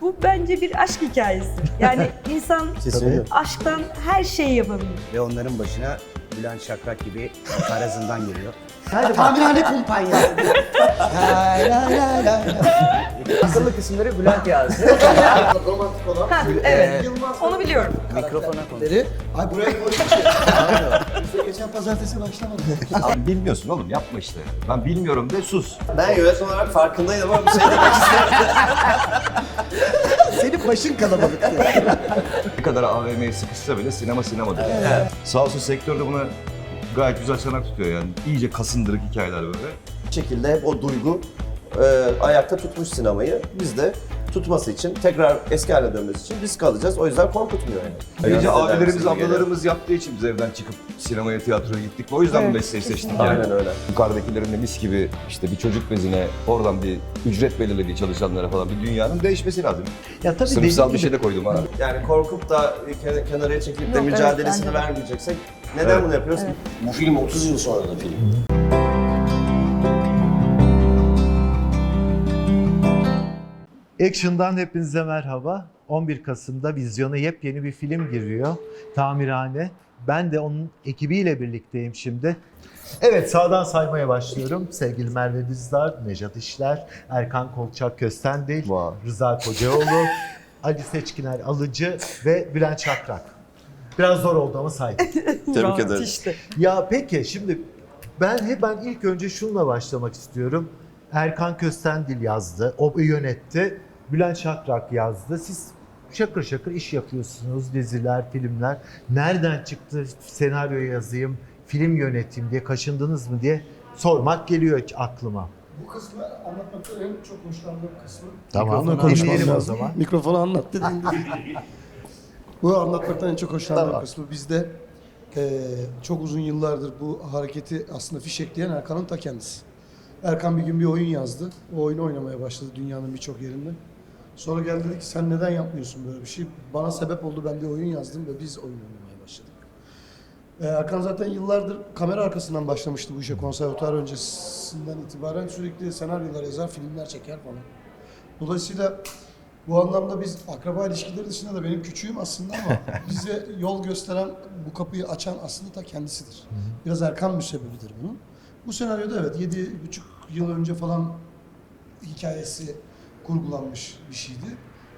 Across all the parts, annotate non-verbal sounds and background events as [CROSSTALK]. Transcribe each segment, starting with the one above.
Bu bence bir aşk hikayesi. Yani [LAUGHS] insan Kesinlikle. aşktan her şeyi yapabilir. Ve onların başına Bülent Şakrak gibi karazından geliyor. Tamirhane kumpanyası. [LAUGHS] Akıllı kısımları Bülent yazdı. [LAUGHS] Romantik olan. Ha, evet. Onu biliyorum. Mikrofona konuş. Ay buraya şey. Geçen pazartesi başlamadı. [LAUGHS] Abi bilmiyorsun oğlum yapma işte. Ben bilmiyorum de sus. Ben yönetmen olarak farkındayım ama bir şey demek istemiyorum. [LAUGHS] Senin başın kalabalık. Ne kadar AVM'ye sıkışsa bile sinema sinemadır. Sağ olsun sektörde buna gayet güzel çanak tutuyor yani. İyice kasındırık hikayeler böyle. Bir şekilde hep o duygu e, ayakta tutmuş sinemayı. Biz de tutması için, tekrar eski haline dönmesi için risk alacağız. O yüzden korkutmuyor yani. Ayrıca Biraz abilerimiz, ablalarımız yaptığı için biz evden çıkıp sinemaya, tiyatroya gittik. O yüzden bu mesleği seçtik yani. Aynen öyle. Yukarıdakilerin de mis gibi işte bir çocuk bezine, oradan bir ücret belirlediği çalışanlara falan bir dünyanın değişmesi lazım. ya tabii Sınıfsal bir şey de koydum ha. [LAUGHS] Yani korkup da ke- kenara çekilip de Yok, evet, mücadelesini bence de. vermeyeceksek neden bunu yapıyoruz? Evet. Bu film 30 yıl sonra da film. Action'dan hepinize merhaba. 11 Kasım'da vizyona yepyeni bir film giriyor. Tamirhane. Ben de onun ekibiyle birlikteyim şimdi. Evet sağdan saymaya başlıyorum. Sevgili Merve Dizdar, Nejat İşler, Erkan Kolçak Köstendil, Vay. Rıza Kocaoğlu, [LAUGHS] Ali Seçkiner Alıcı ve Bülent Şakrak. Biraz zor oldu ama saydım. [LAUGHS] Tebrik ederim. işte. Ya peki şimdi ben hep ben ilk önce şununla başlamak istiyorum. Erkan Köstendil yazdı, o yönetti. Bülent Şakrak yazdı. Siz şakır şakır iş yapıyorsunuz, diziler, filmler. Nereden çıktı senaryo yazayım, film yöneteyim diye kaşındınız mı diye sormak geliyor aklıma. Bu kısmı anlatmakta en çok hoşlandığım kısmı. Tamam, Mikrofonu dinleyelim o zaman. Mikrofonu anlat dedin. [LAUGHS] Bu anlatmaktan en çok hoşlandığım Tamam. kısmı. Bizde eee, çok uzun yıllardır bu hareketi aslında fişekleyen Erkan'ın ta kendisi. Erkan bir gün bir oyun yazdı. O oyunu oynamaya başladı dünyanın birçok yerinde. Sonra geldi dedi ki sen neden yapmıyorsun böyle bir şey? Bana sebep oldu ben bir oyun yazdım ve biz oyun oynamaya başladık. Ee, Erkan zaten yıllardır kamera arkasından başlamıştı bu işe konservatuar öncesinden itibaren sürekli senaryolar yazar, filmler çeker falan. Dolayısıyla bu anlamda biz akraba ilişkileri dışında da benim küçüğüm aslında ama [LAUGHS] bize yol gösteren, bu kapıyı açan aslında ta kendisidir. Biraz Erkan müsebbibidir bunun. Bu senaryoda evet 7,5 yıl önce falan hikayesi kurgulanmış bir şeydi.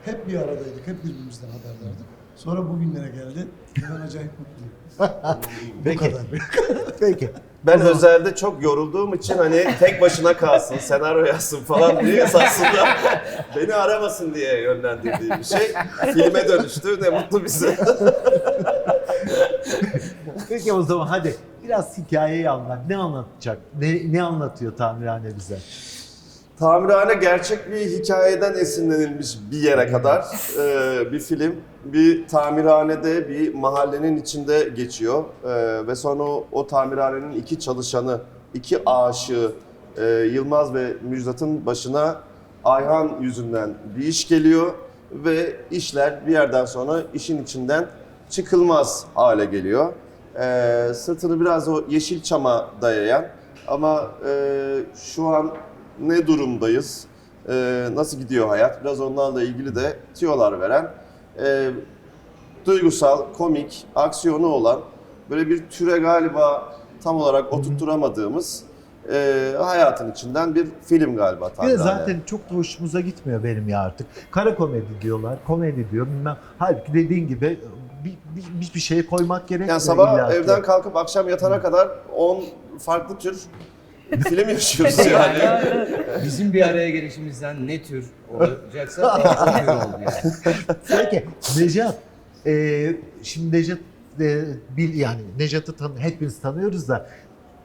Hep bir aradaydık, hep birbirimizden haberdardık. Sonra bugünlere geldi. Ben acayip mutluyum. [LAUGHS] bu Peki. kadar. [LAUGHS] Peki. Ben özelde çok yorulduğum için hani tek başına kalsın, senaryo yazsın falan diye aslında [LAUGHS] beni aramasın diye yönlendirdiğim bir şey. Filme dönüştü. Ne mutlu bize. Peki o zaman hadi biraz hikayeyi anlat. Ne anlatacak? Ne, ne anlatıyor Tamirhane bize? Tamirhane gerçek bir hikayeden esinlenilmiş bir yere kadar Ee, bir film. Bir tamirhanede bir mahallenin içinde geçiyor Ee, ve sonra o, o tamirhanenin iki çalışanı, iki aşığı e, Yılmaz ve Müjdat'ın başına Ayhan yüzünden bir iş geliyor ve işler bir yerden sonra işin içinden çıkılmaz hale geliyor. Ee, sırtını biraz o Yeşilçam'a dayayan ama e, şu an ne durumdayız, e, nasıl gidiyor hayat, biraz onlarla ilgili de tiyolar veren, e, duygusal, komik, aksiyonu olan, böyle bir türe galiba tam olarak oturtturamadığımız e, hayatın içinden bir film galiba. Bir de zaten çok hoşumuza gitmiyor benim ya artık. Kara komedi diyorlar, komedi diyor bilmem. Halbuki dediğin gibi bir, bir, bir, bir şeye koymak gerekmiyor. Yani sabah illa ki. evden kalkıp akşam yatana kadar 10 farklı tür film yaşıyoruz yani. Bizim bir araya gelişimizden ne tür olacaksa o tür oldu yani. Peki Necat, e, şimdi Necat e, bil yani Necat'ı tan hepimiz tanıyoruz da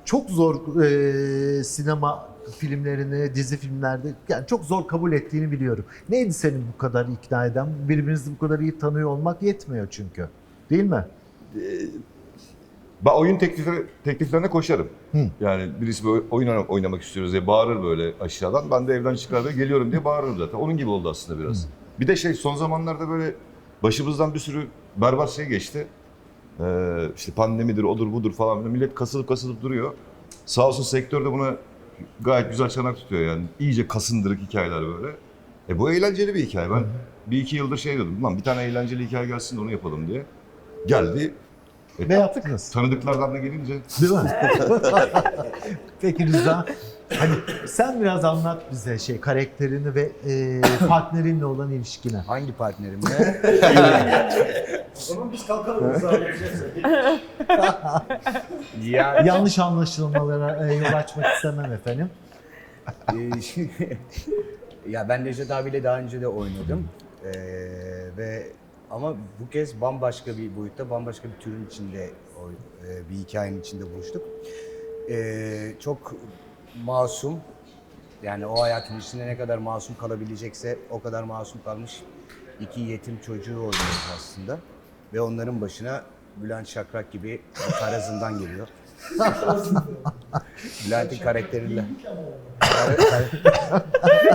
çok zor e, sinema filmlerini, dizi filmlerde yani çok zor kabul ettiğini biliyorum. Neydi senin bu kadar ikna eden? Birbirinizi bu kadar iyi tanıyor olmak yetmiyor çünkü. Değil mi? Ben oyun teklifleri, tekliflerine koşarım. Hı. Yani birisi böyle oyun oyna- oynamak istiyoruz diye bağırır böyle aşağıdan. Ben de evden çıkar ve geliyorum diye bağırırım zaten. Onun gibi oldu aslında biraz. Bir de şey son zamanlarda böyle başımızdan bir sürü berbat şey geçti. Ee, işte pandemidir, odur budur falan. filan. Millet kasılıp kasılıp duruyor. Sağ olsun sektörde buna gayet güzel çanak tutuyor yani. İyice kasındırık hikayeler böyle. E bu eğlenceli bir hikaye. Ben bir iki yıldır şey diyordum. Lan bir tane eğlenceli hikaye gelsin de onu yapalım diye. Geldi. E, Ne yaptınız? Tanıdıklardan da gelince Değil mi? [LAUGHS] Peki Rıza, hani sen biraz anlat bize şey karakterini ve e, partnerinle olan ilişkini. Hangi partnerimle? [LAUGHS] O zaman biz kalkalım. Rıza yapacağız. [LAUGHS] ya Yanlış anlaşılmalara e, yol açmak istemem efendim. Ee, şimdi- ya ben Necdet abiyle daha önce de oynadım. Ee, ve ama bu kez bambaşka bir boyutta, bambaşka bir türün içinde, o, e, bir hikayenin içinde buluştuk. Ee, çok masum, yani o hayatın içinde ne kadar masum kalabilecekse o kadar masum kalmış iki yetim çocuğu oynuyoruz aslında. Ve onların başına Bülent Şakrak gibi bir tarazından geliyor. [LAUGHS] Bülent'in karakteriyle.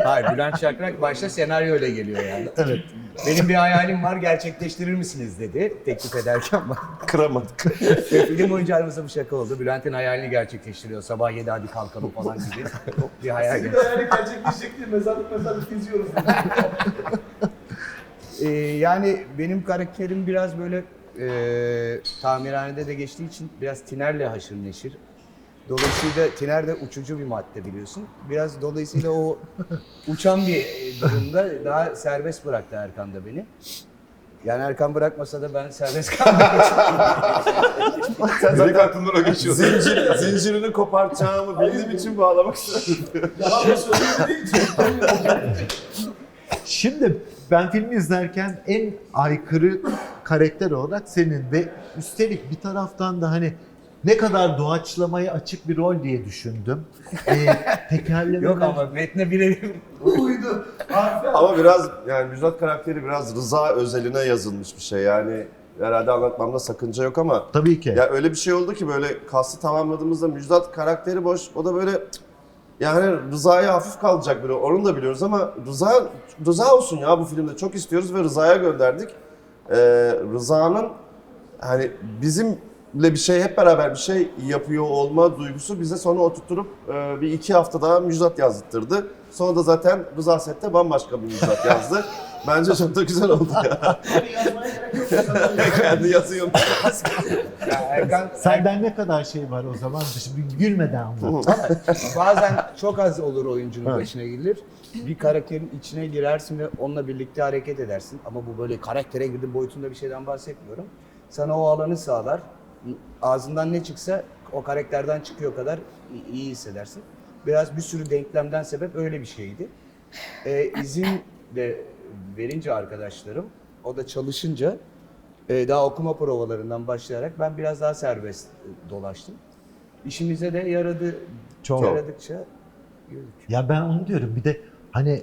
Hayır, Bülent Şakrak başta senaryoyla geliyor yani. Evet. Benim bir hayalim var, gerçekleştirir misiniz dedi teklif ederken bak. Kıramadık. Ve film boyunca aramızda bir şaka oldu. Bülent'in hayalini gerçekleştiriyor. Sabah 7 hadi kalkalım falan gibi. Çok bir hayal. Bir hayali gerçekleşecek diye mezarlık mezarlık geziyoruz. Ee, yani benim karakterim biraz böyle e, tamirhanede de geçtiği için biraz tinerle haşır neşir. Dolayısıyla tiner de uçucu bir madde biliyorsun. Biraz dolayısıyla o uçan bir durumda daha serbest bıraktı Erkan da beni. Yani Erkan bırakmasa da ben serbest için. [LAUGHS] direkt aklımdan o geçiyor. Zincir, [LAUGHS] zincirini kopartacağımı bildiğim için bağlamak istedim. Yalan için. Şimdi ben filmi izlerken en aykırı karakter olarak senin ve üstelik bir taraftan da hani ne kadar doğaçlamaya açık bir rol diye düşündüm. Ee, [LAUGHS] tekerlemeler... Yok ama metne birebir Uydu. Ama biraz yani Müjdat karakteri biraz Rıza özeline yazılmış bir şey yani. Herhalde anlatmamda sakınca yok ama Tabii ki. ya öyle bir şey oldu ki böyle kastı tamamladığımızda Müjdat karakteri boş. O da böyle yani Rıza'ya hafif kalacak biri. Onu da biliyoruz ama Rıza Rıza olsun ya bu filmde çok istiyoruz ve Rıza'ya gönderdik. Ee, Rıza'nın hani bizimle bir şey hep beraber bir şey yapıyor olma duygusu bize sonra oturtturup e, bir iki hafta daha Müjdat yazdırdı. Sonra da zaten Rıza sette bambaşka bir Müjdat yazdı. [LAUGHS] Bence çok da güzel oldu ya. yazmaya gerek yok. [LAUGHS] Kendi yazıyor. Ya Erkan, Senden ne kadar şey var o zaman? Şimdi gülmeden anlat. Bazen çok az olur oyuncunun Evet. başına gelir. Bir karakterin içine girersin ve onunla birlikte hareket edersin. Ama bu böyle karaktere girdim boyutunda bir şeyden bahsetmiyorum. Sana o alanı sağlar. Ağzından ne çıksa o karakterden çıkıyor kadar iyi hissedersin. Biraz bir sürü denklemden sebep öyle bir şeydi. Ee, izin de verince arkadaşlarım, o da çalışınca e, daha okuma provalarından başlayarak ben biraz daha serbest e, dolaştım. İşimize de yaradı. Çok. Yaradıkça yürüdük. Ya ben onu diyorum bir de hani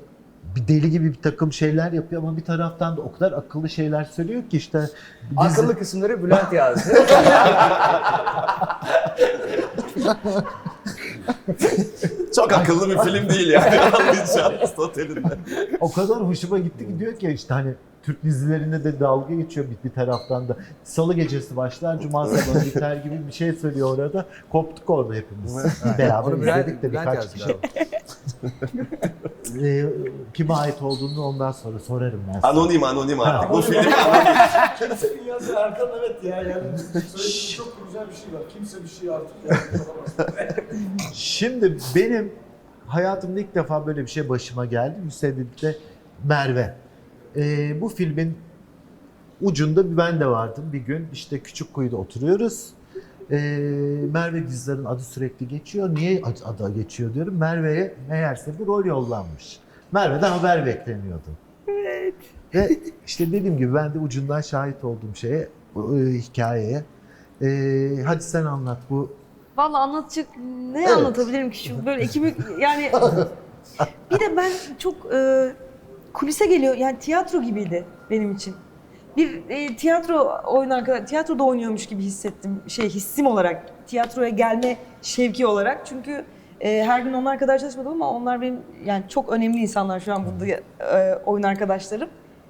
bir deli gibi bir takım şeyler yapıyor ama bir taraftan da o kadar akıllı şeyler söylüyor ki işte biz- Akıllı kısımları Bülent yazdı. [LAUGHS] Çok akıllı bir film değil yani. [LAUGHS] Anlayacağınız o kadar hoşuma gitti ki diyor ki işte hani Türk dizilerinde de dalga geçiyor bir, bir taraftan da. Salı gecesi başlar, cuma sabahı biter gibi bir şey söylüyor orada. Koptuk orada hepimiz. Beraber izledik de birkaç kişi. Ee, kime ait olduğunu ondan sonra sorarım ben sana. Anonim anonim artık. Bu film [LAUGHS] Kimsenin yazdığı Erkan evet ya. Yani söylediğin çok güzel bir şey var. Kimse bir şey artık yani. [LAUGHS] Şimdi benim hayatımda ilk defa böyle bir şey başıma geldi. Müsebbiple Merve. Ee, bu filmin ucunda ben de vardım bir gün. İşte küçük kuyuda oturuyoruz. Ee, Merve Dizdar'ın adı sürekli geçiyor. Niye ad- adı geçiyor diyorum. Merve'ye meğerse bir rol yollanmış. Merve'den haber bekleniyordu. Evet. Ve işte dediğim gibi ben de ucundan şahit olduğum şeye, bu, e, hikayeye. Ee, hadi sen anlat bu Vallahi anlatacak ne Evet. anlatabilirim ki şu böyle ekibi yani [LAUGHS] bir de ben çok e, kulise geliyor yani tiyatro gibiydi benim için. Bir e, tiyatro oyun arkadaş tiyatroda oynuyormuş gibi hissettim şey hissim olarak tiyatroya gelme şevki olarak çünkü e, her gün onlar kadar çalışmadım ama onlar benim yani çok önemli insanlar şu an burada e, oyun arkadaşlarım.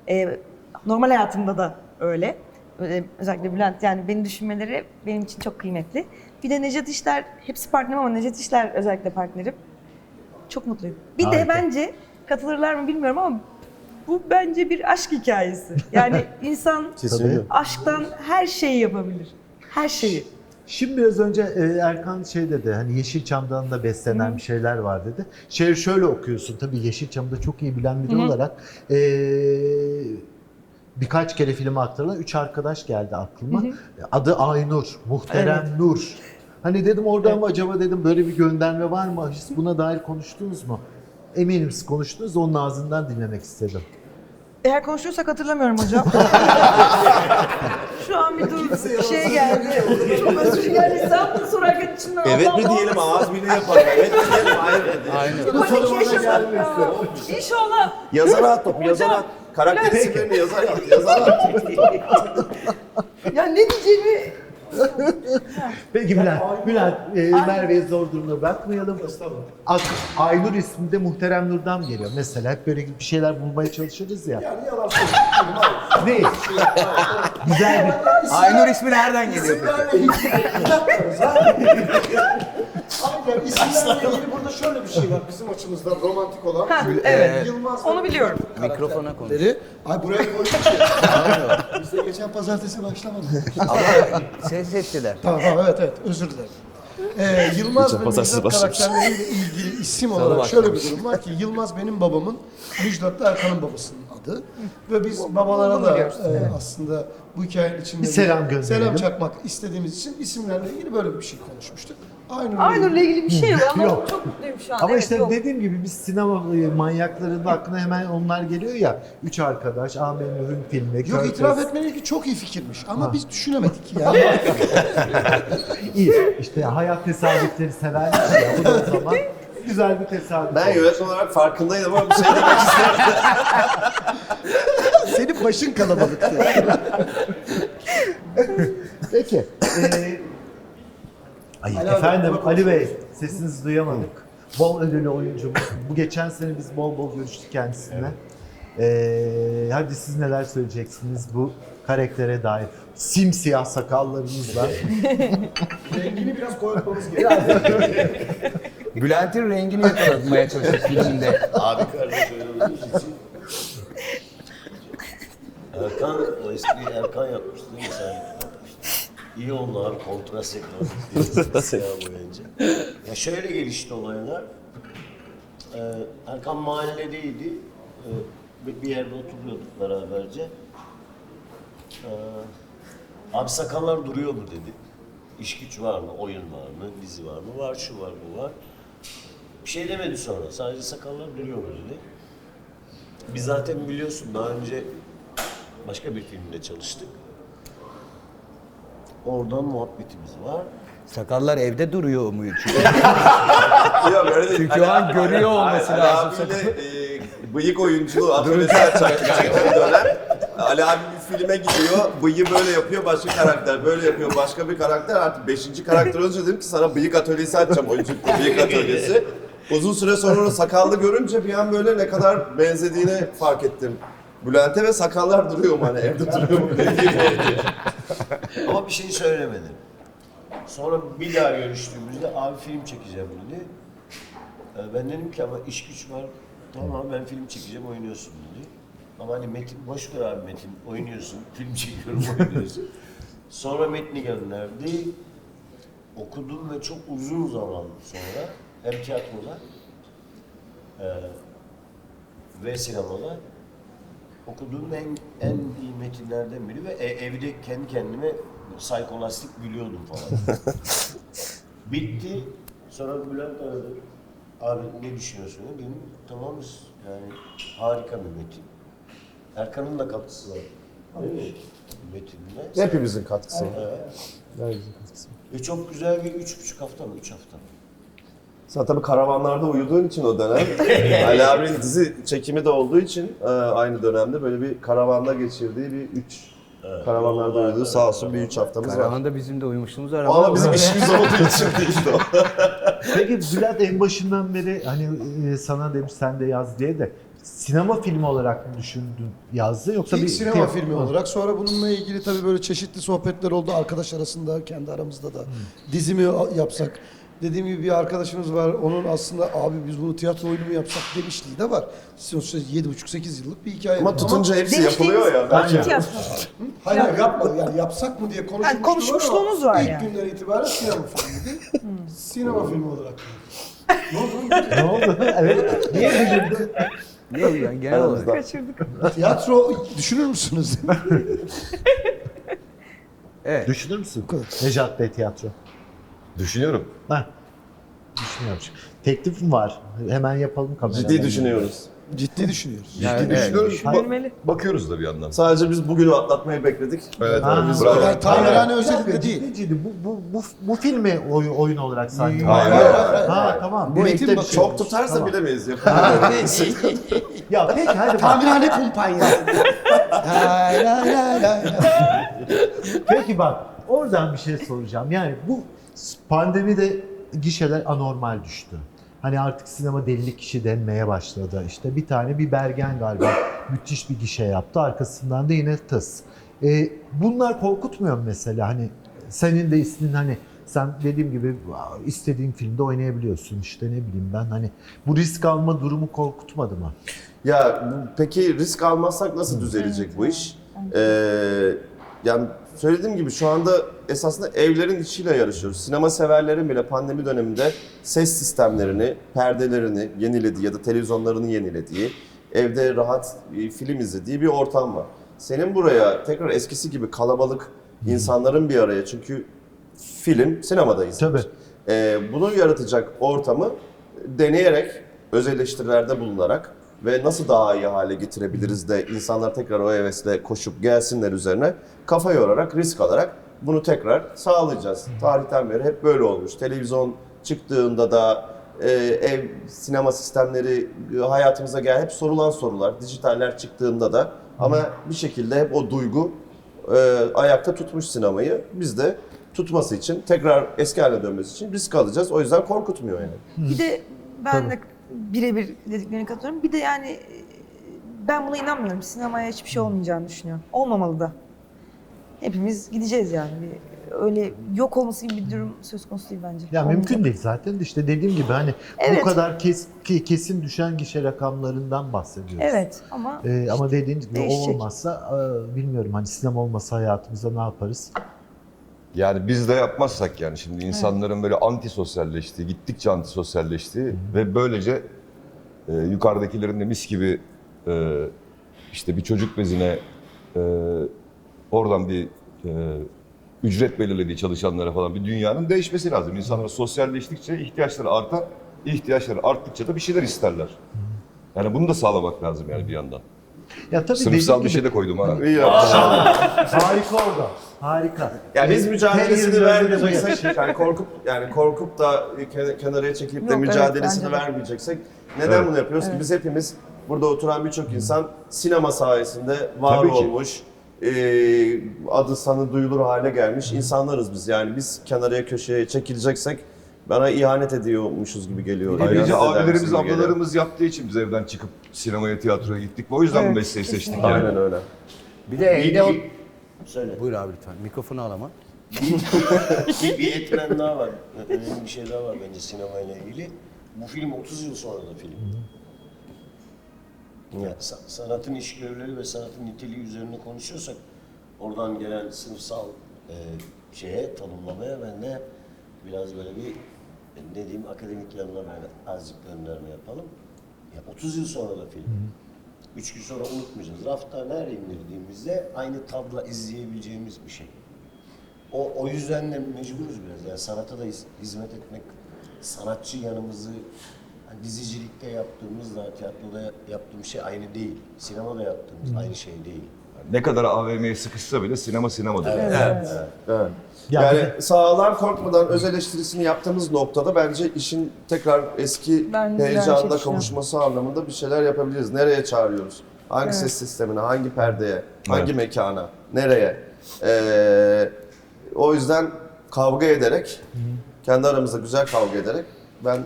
E, normal hayatımda da öyle. Öyle, özellikle Bülent yani beni düşünmeleri benim için çok kıymetli. Bir de Necdet İşler, hepsi partnerim ama Necdet İşler özellikle partnerim. Çok mutluyum. Bir Harika. de bence katılırlar mı bilmiyorum ama Bu bence bir aşk hikayesi. Yani [LAUGHS] insan Kesinlikle. aşktan her şeyi yapabilir. Her şeyi. Şimdi biraz önce e, Erkan şey dedi hani Yeşilçam'dan da beslenen bir şeyler var dedi. Şehir şöyle okuyorsun tabii Yeşilçam'ı da çok iyi bilen biri olarak e, birkaç kere filme aktarılan üç arkadaş geldi aklıma. Hı. Adı Aynur, Muhterem Nur. Hani dedim oradan mı acaba dedim böyle bir gönderme var mı? Hiç buna dair konuştunuz mu? Eminim siz konuştunuz onun ağzından dinlemek istedim. Eğer konuşuyorsak hatırlamıyorum hocam. [LAUGHS] Şu an bir dur şey geldi. Çok özür dilerim. Sen bunu sorarken içimden Evet mi diyelim ağız bile yapalım. Evet mi diyelim hayır mı diyelim. Panik yaşadım ya. İnşallah. Yazar at topu yazar at. Karakter isimlerini yazar at. Yazar at. [LAUGHS] Ya ne diyeceğimi [LAUGHS] Peki Bülent, Bülent e, Merve'yi zor durumda bırakmayalım. Ak, Aynur ismi de Muhterem Nur'dan geliyor. Mesela hep böyle bir şeyler bulmaya çalışırız ya. Yani yalan söylüyorum. Hayır. Ne? Güzel bir... Aynur ismi nereden geliyor peki? Aynen isimlerle ilgili burada şöyle bir şey var bizim açımızdan romantik olan. Ha, evet. Yılmaz Onu biliyorum. Mikrofona konuş. Ay buraya koyduk ki. Biz de geçen pazartesi başlamadık. Ama ses ettiler. Tamam tamam evet evet özür dilerim. Ee, Yılmaz ve Müjdat karakterleriyle ilgili isim olarak şöyle bir durum var ki Yılmaz benim babamın, Müjdat da Erkan'ın babasının adı. Ve biz babalara da e, aslında bu hikayenin içinde Bir selam gönderelim. selam çakmak istediğimiz için isimlerle ilgili böyle bir şey konuşmuştuk. Aynur Aynur'la ilgili bir şey yok ama Yok. çok mutluyum şu an. Ama Evet, işte yok. dediğim gibi biz sinema e, manyaklarının aklına hemen onlar geliyor ya. Üç arkadaş, Ahmet Nur'un filmi. Yok Körfez. itiraf etmeliyim ki çok iyi fikirmiş ama biz düşünemedik yani. [LAUGHS] İyi. İşte hayat tesadüfleri severmiş ya. Bu da o zaman güzel bir tesadüf. Ben yönetmen olarak farkındaydım ama bir şey demek istemedim. Senin başın kalabalıktı. Peki. Ee, Ay, Ali efendim Ali Bey sesinizi duyamadık. Bol ödüllü oyuncumuz. Bu geçen sene biz bol bol görüştük kendisiyle. Ee, hadi siz neler söyleyeceksiniz bu karaktere dair? Simsiyah sakallarınızla. [LAUGHS] Rengini biraz koyutmamız gerekiyor. Bülent'in rengini yakalamaya çalıştık filminde. Abi kardeş öyle olduğu için. [LAUGHS] Erkan, o espriyi Erkan yapmıştı değil mi sen? İyi oldu abi kontrast yakaladık. Siyah boyunca. Ya şöyle gelişti olaylar. Ee, Erkan mahalledeydi. Ee, bir- bir yerde oturuyorduk beraberce. Ee, abi sakallar duruyor mu dedi. İş güç var mı, oyun var mı, dizi var mı? Var, şu var, bu var. Bir şey demedi sonra. Sadece sakallar duruyor mu dedi. Biz zaten biliyorsun daha önce başka bir filmde çalıştık. Oradan muhabbetimiz var. Sakallar evde duruyor mu? Çünkü [LAUGHS] Ya böyle değil. Çünkü o an görüyor olması Ali lazım. abiyle e, bıyık oyunculuğu atölyesi açacak bir dönem. Ali abi bir filme gidiyor, bıyığı böyle yapıyor başka karakter, böyle yapıyor başka bir karakter. Artık beşinci karakter olunca dedim ki sana bıyık atölyesi açacağım, oyunculuk bıyık atölyesi. Uzun süre sonra onu sakallı görünce bir an böyle ne kadar benzediğini fark ettim. Bülent'e ve sakallar duruyor mu hani evde duruyor mu diye. [LAUGHS] Ama bir şey söylemedim. Sonra bir daha görüştüğümüzde abi film çekeceğim dedi. Ee, Ben dedim ki ama iş güç var. Tamam ben film çekeceğim oynuyorsun dedi. Ama hani Metin boş ver abi Metin oynuyorsun. Film çekiyorum oynuyorsun. Sonra metni gönderdi. Okudum ve çok uzun zaman sonra hem tiyatroda e, ve sinemada okuduğum en en iyi metinlerden biri ve e- evde kendi kendime psikolastik gülüyordum falan. [LAUGHS] Bitti. Sonra Bülent aradı. Abi ne düşünüyorsun? Dedim tamamız. Yani harika bir metin. Erkan'ın da katkısı var. Değil mi? Hepimizin katkısı. Evet. Ve çok güzel bir üç buçuk hafta mı? Üç hafta mı? Sen tabii karavanlarda uyuduğun için o dönem. [LAUGHS] Ali abinin dizi çekimi de olduğu için e, aynı dönemde böyle bir karavanda geçirdiği bir üç karavanlarda uyuduğu sağ olsun bir üç haftamız var. Karavanda bizim de uyumuşluğumuz var Ama bizim işimiz olduğu için değildi o. [LAUGHS] Peki Bülent en başından beri hani e, sana demiş sen de yaz diye de sinema filmi olarak mı düşündün? Yazdı yoksa İlk bir sinema tiyatro- filmi olarak sonra bununla ilgili tabii böyle çeşitli sohbetler oldu. Arkadaş arasında kendi aramızda da dizi mi yapsak Dediğim gibi bir arkadaşımız var. Onun aslında abi biz bunu tiyatro oyunu mu yapsak demişliği de var. Sonuçta 7,5-8 yıllık bir hikaye. Ama bu. tutunca hepsi Demiştiniz, yapılıyor ya. Bence Bence. tiyatro. Hayır hayır, yapmadı yani yapsak mı diye konuşmuştuk Yani konuşmuşluğunuz var İlk yani. günden itibaren sinema filmiydi. sinema filmi olarak. [LAUGHS] ne oldu? evet. Niye güldün? Ne yani genel olarak? Kaçırdık. Tiyatro düşünür müsünüz? Evet. Düşünür müsün? Necat Bey tiyatro. Düşünüyorum. Heh. Düşünüyorum. Teklifim var. Hemen yapalım kamerayı. Ciddi düşünüyoruz. Ciddi düşünüyoruz. Yani, Ciddi evet, düşünüyoruz. Düşünülmeli. Ba- bakıyoruz da bir yandan. Sadece biz bugünü atlatmayı bekledik. Evet, Ha. evet. Yani Bravo. tamirhane Bir özellikle dakika, değil. ciddi ciddi. Bu, bu, bu, bu filmi oyun, oyun olarak sanki. Hayır, hayır, hayır. Ha tamam. Bu Bir eğitim ekte bir bak- şey Çok olmuş. tutarsa Tamam. bilemeyiz. Ya [LAUGHS] peki hadi bak. Tamirhane kumpanyası. [LAUGHS] Peki bak oradan bir şey soracağım. Yani bu pandemide gişeler anormal düştü. Hani artık sinema delilik kişi denmeye başladı. İşte bir tane bir Bergen galiba müthiş bir gişe yaptı. Arkasından da yine tıs. Ee, bunlar korkutmuyor mu mesela? Hani senin de ismin hani sen dediğim gibi istediğin filmde oynayabiliyorsun. İşte ne bileyim ben hani bu risk alma durumu korkutmadı mı? Ya peki risk almazsak nasıl düzelecek bu iş? Ee, yani söylediğim gibi şu anda esasında evlerin içiyle yarışıyoruz. Sinema severlerin bile pandemi döneminde ses sistemlerini, perdelerini yenilediği ya da televizyonlarını yenilediği, evde rahat film izlediği bir ortam var. Senin buraya tekrar eskisi gibi kalabalık insanların bir araya çünkü film sinemada izlenir. Tabii. Ee, bunu yaratacak ortamı deneyerek, öz eleştirilerde bulunarak ve nasıl daha iyi hale getirebiliriz de insanlar tekrar o hevesle koşup gelsinler üzerine kafa yorarak, risk alarak bunu tekrar sağlayacağız. Tarihten beri hep böyle olmuş. Televizyon çıktığında da e, ev sinema sistemleri e, hayatımıza gel hep sorulan sorular. Dijitaller çıktığında da ama bir şekilde hep o duygu e, ayakta tutmuş sinemayı. Biz de tutması için, tekrar eski haline dönmesi için risk alacağız. O yüzden korkutmuyor yani. Bir de ben de birebir dediklerine katılıyorum. Bir de yani e, ben buna inanmıyorum. Sinemaya hiçbir şey olmayacağını düşünüyorum. Olmamalı da. Hepimiz gideceğiz yani. Bir- Öyle yok olması gibi bir durum söz konusu değil bence. Ya Olmayacak. mümkün değil zaten işte dediğim gibi hani Evet. bu kadar kes, kesin düşen gişe rakamlarından bahsediyoruz. Evet ama Ee, ama dediğin gibi o Değişecek. olmazsa e, bilmiyorum hani sinema olmasa hayatımızda ne yaparız? Yani biz de yapmazsak yani şimdi insanların böyle antisosyalleştiği, gittikçe antisosyalleştiği ve böylece e, yukarıdakilerin de mis gibi e, işte bir çocuk bezine e, oradan bir e, ücret belirlediği çalışanlara falan bir dünyanın değişmesi lazım. İnsanlar sosyalleştikçe ihtiyaçları artar, ihtiyaçları arttıkça da bir şeyler isterler. Yani bunu da sağlamak lazım yani bir yandan. Ya tabii Sınıfsal bir şey de koydum ha. [LAUGHS] İyi yaptın. Harika oldu. Harika. Yani biz mücadelesini vermeyeceksek, yani korkup yani korkup da ke- kenara çekilip de Yok, evet, mücadelesini bence de. vermeyeceksek neden Evet. bunu yapıyoruz ki? Biz hepimiz burada oturan birçok insan sinema sayesinde var Tabii ki. olmuş, e, adı sanı duyulur hale gelmiş insanlarız biz. Yani biz kenaraya köşeye çekileceksek bana ihanet ediyormuşuz gibi geliyor. Ayrıca abilerimiz, ablalarımız yaptığı için biz evden çıkıp sinemaya, tiyatroya gittik. O yüzden bu mesleği seçtik yani. Aynen öyle. Bir de evde o... Söyle. Buyur abi lütfen. Mikrofonu al ama. [LAUGHS] bir, bir etmen daha var. Önemli bir şey daha var bence sinemayla ilgili. Bu film 30 yıl sonra da film. Ya, sa- sanatın işgörüleri ve sanatın niteliği üzerine konuşuyorsak oradan gelen sınıfsal e, şeye, tanımlamaya ben de biraz böyle bir ne diyeyim akademik yanına böyle azıcık gönderme yapalım. Ya 30 yıl sonra da film. Üç gün sonra unutmayacağız. Raftan her indirdiğimizde aynı tabla izleyebileceğimiz bir şey. O, o yüzden de mecburuz biraz. Yani sanata da hiz- hizmet etmek, sanatçı yanımızı hani dizicilikte yaptığımızla tiyatroda ya- yaptığımız şey aynı değil. Sinemada yaptığımız aynı şey değil. Ne kadar AVM'ye sıkışsa bile sinema sinemadır. yani. Evet. Ya Yani bir de- sağlam korkmadan öz eleştirisini yaptığımız noktada bence işin tekrar eski Ben heyecanına şey kavuşması anlamında bir şeyler yapabiliriz. Nereye çağırıyoruz? Hangi Evet. ses sistemine, hangi perdeye, hangi mekana, nereye? Ee, o yüzden kavga ederek, kendi aramızda güzel kavga ederek ben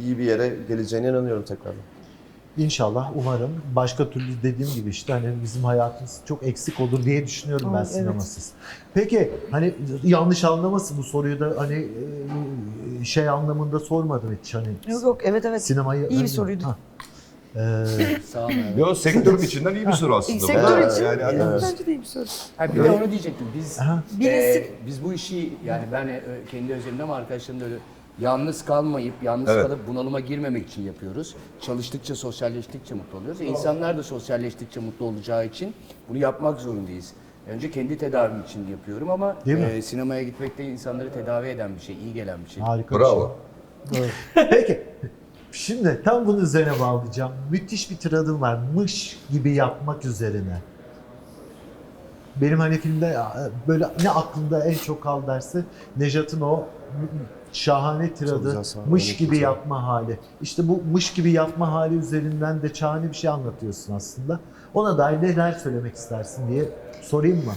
iyi bir yere geleceğine inanıyorum tekrardan. İnşallah, umarım. Başka türlü dediğim gibi işte hani bizim hayatımız çok eksik olur diye düşünüyorum ben evet. sinemasız. Peki hani yanlış anlamasın bu soruyu da hani e, şey anlamında sormadım hiç hani. Yok yok evet evet. Sinemayı İyi bir soruydu. Ha. Ee, Sağ olun. Yo sektörün içinden iyi bir soru aslında. Sektör Evet, için yani hani- bence de iyi bir soru. Ha, bir de onu diyecektim. Biz Aha. E, biz bu işi yani ben e, kendi özelimde ama arkadaşlarım da öyle yalnız kalmayıp yalnız Evet. kalıp bunalıma girmemek için yapıyoruz. Çalıştıkça, sosyalleştikçe mutlu oluyoruz. E, insanlar da sosyalleştikçe mutlu olacağı için bunu yapmak zorundayız. Önce kendi tedavim için yapıyorum ama Değil mi? e, sinemaya gitmek de insanları tedavi eden bir şey, iyi gelen bir şey. harika bir Bravo. şey. Evet. Peki. Şimdi tam bunun üzerine bağlayacağım. Müthiş bir tiradım var. Mış gibi yapmak üzerine. Benim hani filmde böyle ne aklımda en çok kal dersi Nejat'ın o şahane tiradı mış gibi güzel. yapma hali. İşte bu mış gibi yapma hali üzerinden de şahane bir şey anlatıyorsun aslında. Ona dair neler söylemek istersin diye sorayım mı?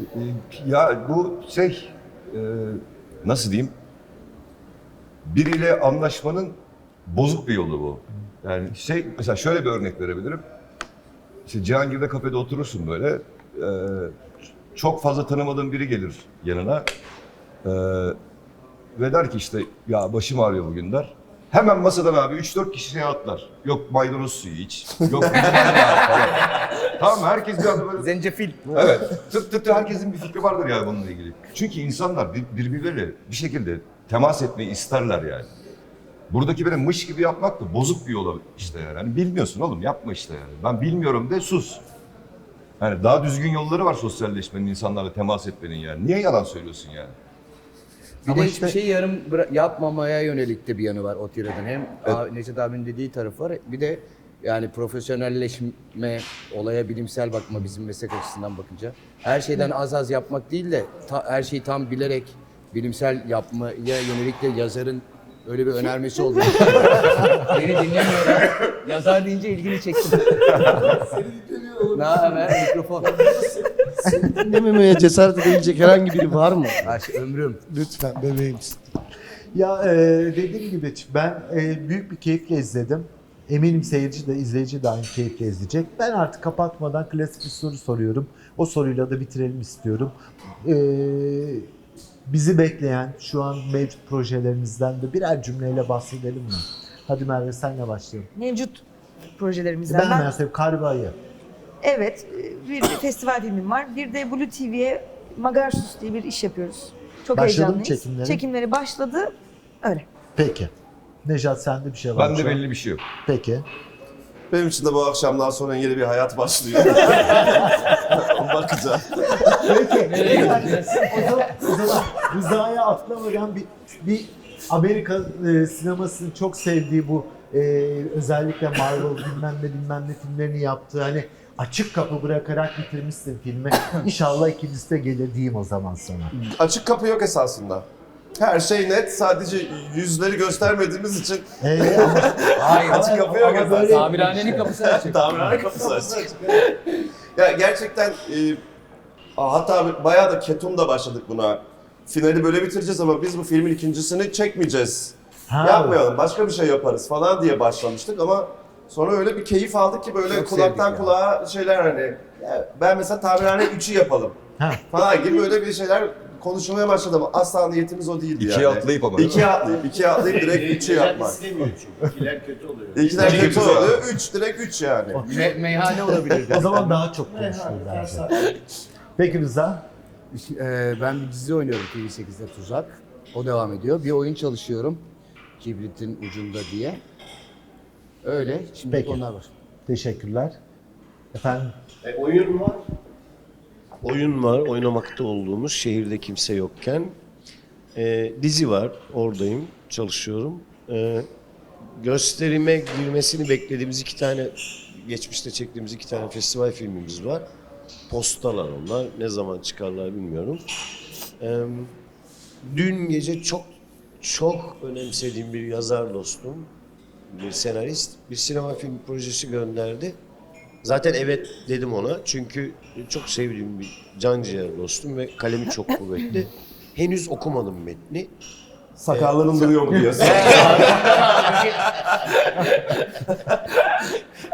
Ee, Ya bu şey e, nasıl diyeyim? Biriyle anlaşmanın bozuk bir yolu bu. Yani şey mesela şöyle bir örnek verebilirim. İşte Cihangir'de kafede oturursun böyle. e, çok fazla tanımadığın biri gelir yanına. E, ve der ki işte ya başım ağrıyor bugün der. Hemen masadan abi 3-4 kişi şey atlar. Yok maydanoz suyu iç. Yok falan. Tamam herkes bir anda böyle Zencefil. Evet. Tıp tıp tıp herkesin bir fikri vardır ya bununla ilgili. Çünkü insanlar bir- birbirleriyle bir şekilde temas etmeyi isterler yani. Buradaki böyle mış gibi yapmak da bozuk bir yola işte yani. Hani bilmiyorsun oğlum yapma işte yani. Ben bilmiyorum de sus. Yani daha düzgün yolları var sosyalleşmenin, insanlarla temas etmenin yani. Niye yalan söylüyorsun yani? Bir Ama de işte- hiçbir şey yarım bıra- yapmamaya yönelik de bir yanı var o tiradın. Hem a- Necdet abinin dediği tarafı var. Bir de yani profesyonelleşme, olaya bilimsel bakma bizim meslek açısından bakınca. Her şeyden az az yapmak değil de ta- her şeyi tam bilerek bilimsel yapmaya yönelik de yazarın öyle bir önermesi oldu. [LAUGHS] Beni dinlemiyor. Yazar deyince ilgini çektim. [LAUGHS] ne haber mikrofon? Dinlememeye cesaret edebilecek herhangi biri var mı? Ay, şey, ömrüm. Lütfen bebeğimsin. Ya e, dediğim gibi ben e, büyük bir keyifle izledim. Eminim seyirci de izleyici de aynı keyifle izleyecek. Ben artık kapatmadan klasik bir soru soruyorum. O soruyla da bitirelim istiyorum. E, bizi bekleyen şu an mevcut projelerimizden de birer cümleyle bahsedelim mi? Hadi Merve senle başlayalım. Mevcut projelerimizden. Ben Ben, söyleyeyim Karva'yı. Evet bir festival filmim var. Bir de Blue TV'ye Magarsus diye bir iş yapıyoruz. Çok Başladı mı heyecanlıyız. çekimleri? Çekimleri başladı. Öyle. Peki. Nejat sende bir şey var. Bende şu an. belli bir şey yok. Peki. Benim için de bu akşamdan sonra yeni bir hayat başlıyor. [LAUGHS] Bakacağım. Peki. o zaman, o zaman Rıza'ya atlamadan bir, bir Amerika e, sinemasının çok sevdiği bu e, özellikle Marvel bilmem ne bilmem ne filmlerini yaptığı hani açık kapı bırakarak bitirmişsin filmi. [COUGHS] İnşallah ikincisi de gelir diyeyim o zaman sana. Açık kapı yok esasında. Her şey net. Sadece yüzleri göstermediğimiz için Ee, ama, [LAUGHS] Hayır. açık kapı yok ama böyle- esasında. Tamirhanenin kapısı açık. [LAUGHS] Tamirhane kapısı açık. ya gerçekten e, hatta bayağı da ketumda başladık buna. Finali böyle bitireceğiz ama biz bu filmin ikincisini çekmeyeceğiz. Ha. Yapmayalım, başka bir şey yaparız falan diye başlamıştık ama sonra öyle bir keyif aldık ki böyle Çok kulaktan sevdik ya. kulağa şeyler hani ya ben mesela Tamirhane 3'ü yapalım Ha. falan gibi böyle bir şeyler konuşulmaya başladı ama asla niyetimiz o değildi İkiye yani. atlayıp ama. İkiye atlayıp, ikiye atlayıp direkt üçü yapmak. istemiyor çünkü. İkiler kötü oluyor. İkiler İki kötü güzel. oluyor, üç direkt üç yani. [LAUGHS] Me- meyhane olabilir. o zaman daha çok konuşulur bence. Peki Rıza? Ee, ben bir dizi oynuyorum TV8'de Tuzak. O devam ediyor. Bir oyun çalışıyorum. Kibritin ucunda diye. Öyle. Şimdi Peki. onlar var. Teşekkürler. Efendim? E, oyun var. Oyun var. Oynamakta olduğumuz şehirde kimse yokken. E, dizi var. Oradayım. Çalışıyorum. E, gösterime girmesini beklediğimiz iki tane geçmişte çektiğimiz iki tane festival filmimiz var. Postalar onlar. Ne zaman çıkarlar bilmiyorum. E, dün gece çok çok önemsediğim bir yazar dostum, bir senarist bir sinema film projesi gönderdi. Zaten evet dedim ona çünkü çok sevdiğim bir canciğer dostum ve kalemi çok [LAUGHS] kuvvetli. Henüz okumadım metni. Sakalların duruyor mu diyorsun? [LAUGHS]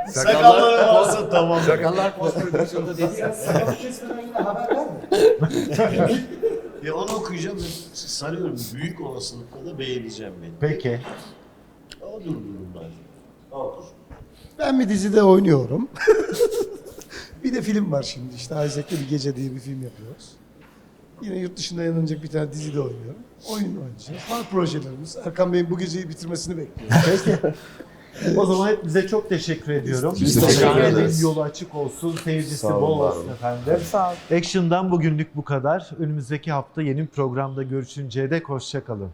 Sakalları varsa tamam. Sakallar post-production'da [LAUGHS] dedi ya. Sakalı kesmeden yine haber verme. Ya onu okuyacağım ve sanıyorum büyük olasılıkla da beğeneceğim beni. Peki. O durumda. Ben bir dizide oynuyorum. [LAUGHS] bir de film var şimdi işte Isaac'le bir gece diye bir film yapıyoruz. Yine yurt dışında yayınlanacak bir tane dizide oynuyorum. Oyun oynayacağız. Var projelerimiz. Erkan Bey'in bu geceyi bitirmesini bekliyoruz. Peki. [LAUGHS] O zaman hepinize çok teşekkür ediyorum. Biz teşekkür ederiz. Yolu açık olsun, seyircisi olun, bol olsun olun. efendim. Sağ ol. Action'dan bugünlük bu kadar. Önümüzdeki hafta yeni bir programda görüşünceye dek hoşçakalın.